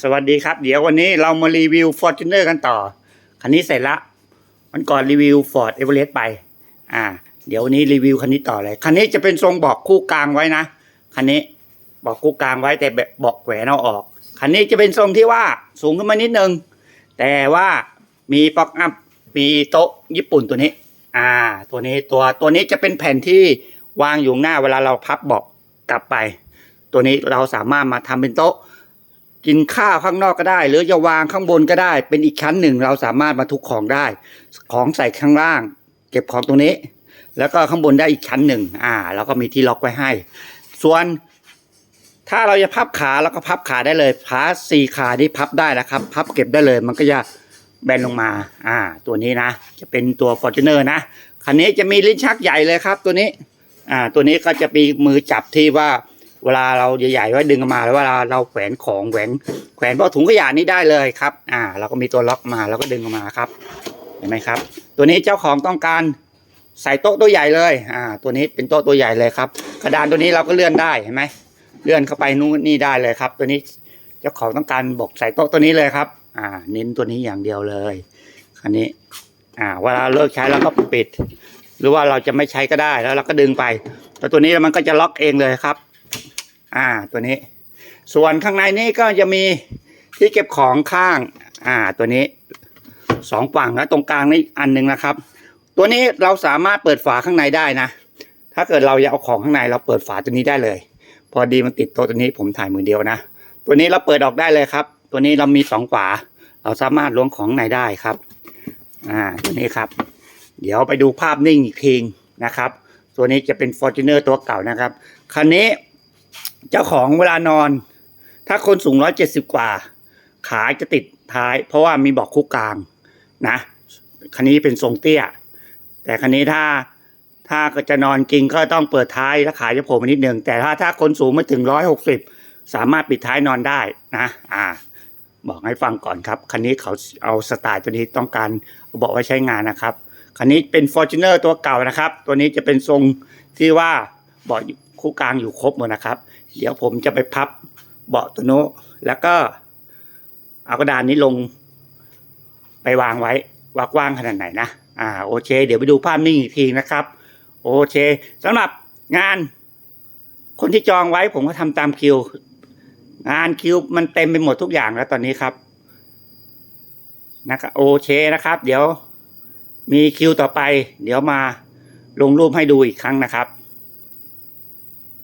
สวัสดีครับ เดี๋ยววันนี้เรามารีวิว Fortuner กันต่อ คันนี้เสร็จละมันก่อนรีวิว Ford Everest ไป อ่า เดี๋ยววันนี้รีวิวคันนี้ต่อเลย คันนี้จะเป็นทรงบอกคู่กลางไว้นะ คันนี้บอกคู่กลางไว้แต่แบบบอกแหวนเอาออก คันนี้จะเป็นทรงที่ว่าสูงขึ้นมานิดนึง แต่ว่ามีป๊อกอัพ มีโต๊ะญี่ปุ่นตัวนี้ อ่า ตัวนี้ตัวตัวนี้จะเป็นแผ่นที่วางอยู่หน้าเวลาเราพับบาะกลับไป ตัวนี้เราสามารถมาทำเป็นโต๊ะ กินข้าวข้างนอกก็ได้ หรือจะวางข้างบนก็ได้ เป็นอีกชั้นหนึ่งเราสามารถบรรทุกของได้ ของใส่ข้างล่าง เก็บของตรงนี้ แล้วก็ข้างบนได้อีกชั้นหนึ่งอ่าแล้วก็มีที่ล็อกไว้ให้ ส่วนถ้าเราจะพับขาเราก็พับขาได้เลยขาสี่ขาที่พับได้นะครับ พับเก็บได้เลย มันก็จะแบนลงมา อ่า ตัวนี้นะ จะเป็นตัว f o r t u n e r นะ คันนี้จะมีลิ้นชักใหญ่เลยครับ ตัวนี้ อ่า ตัวนี้ก็จะมีมือจับที่ว่า เวลาเราใหญ่ๆไว้ดึงออกมาแล้วเวลาเราแขวนของแขวนแขวนพวกถุงขยะนี้ได้เลยครับ อ่า เราก็มีตัวล็อกมาแล้วก็ดึงออกมาครับ เห็นไหมครับ ตัวนี้เจ้าของต้องการใส่โต๊ะตัวใหญ่เลย อ่า ตัวนี้เป็นโต๊ะตัวใหญ่เลยครับ กระดานตัวนี้เราก็เลื่อนได้เห็นไหมเลื่อนเข้าไปนู่นนี่ได้เลยครับ ตัวนี้เจ้าของต้องการบอกใส่โต๊ะตัวนี้เลยครับ อ่า เน้นตัวนี้อย่างเดียวเลยคันนี้ อ่า เวลาเลิกใช้เราก็ปิด หรือว่าเราจะไม่ใช้ก็ได้แล้วเราก็ดึงไป แต่ตัวนี้มันก็จะล็อกเองเลยครับ อ่าตัวนี้ ส่วนข้างในนี้ก็จะมีที่เก็บของข้าง อ่าตัวนี้สองฝั่งแล้วตรงกลางนี่อันหนึ่งนะครับ ตัวนี้เราสามารถเปิดฝาข้างในได้นะ ถ้าเกิดเราอยากเอาของข้างในเราเปิดฝาตัวนี้ได้เลย พอดีมันติดโต๊ะตัวนี้ผมถ่ายมือเดียวนะ ตัวนี้เราเปิดออกได้เลยครับ ตัวนี้เรามีสองฝา เราสามารถล้วงของในได้ครับ อ่าตัวนี้ครับ เดี๋ยวไปดูภาพนิ่งอีกทีนะครับ ตัวนี้จะเป็น f o r t u n e r ตัวเก่านะครับคันนี้ เจ้าของเวลานอน ถ้าคนสูงร้อยเจ็ดสิบกว่า ขาจะติดท้าย เพราะว่ามีบอกคู่กลางนะคันนี้เป็นทรงเตี้ย แต่คันนี้ถ้าถ้าก็จะนอนกินก็ต้องเปิดท้ายแล้วขาจะโผล่มานิดนึงแต่ถ้าถ้าคนสูงไม่ถึงร้อยหกสิบสามารถปิดท้ายนอนได้นะ อ่า บอกให้ฟังก่อนครับ คันนี้เขาเอาสไตล์ตัวนี้ต้องการบอกไว้ใช้งานนะครับ คันนี้เป็น f o r t u n e r ตัวเก่านะครับ ตัวนี้จะเป็นทรงที่ว่าบาะ คู่กลางอยู่ครบหมดนะครับ เดี๋ยวผมจะไปพับเบาะตัวโน้แล้วก็เอากระดานนี้ลงไปวางไว้ว่ากว้างขนาดไหนนะ อ่าโอเค เดี๋ยวไปดูภาพนิ่งอีกทีนะครับ โอเคสำหรับงาน คนที่จองไว้ผมก็ทำตามคิว งานคิวมันเต็มไปหมดทุกอย่างแล้วตอนนี้ครับนะครับโอเคนะครับ เดี๋ยวมีคิวต่อไป เดี๋ยวมาลงรูปให้ดูอีกครั้งนะครับ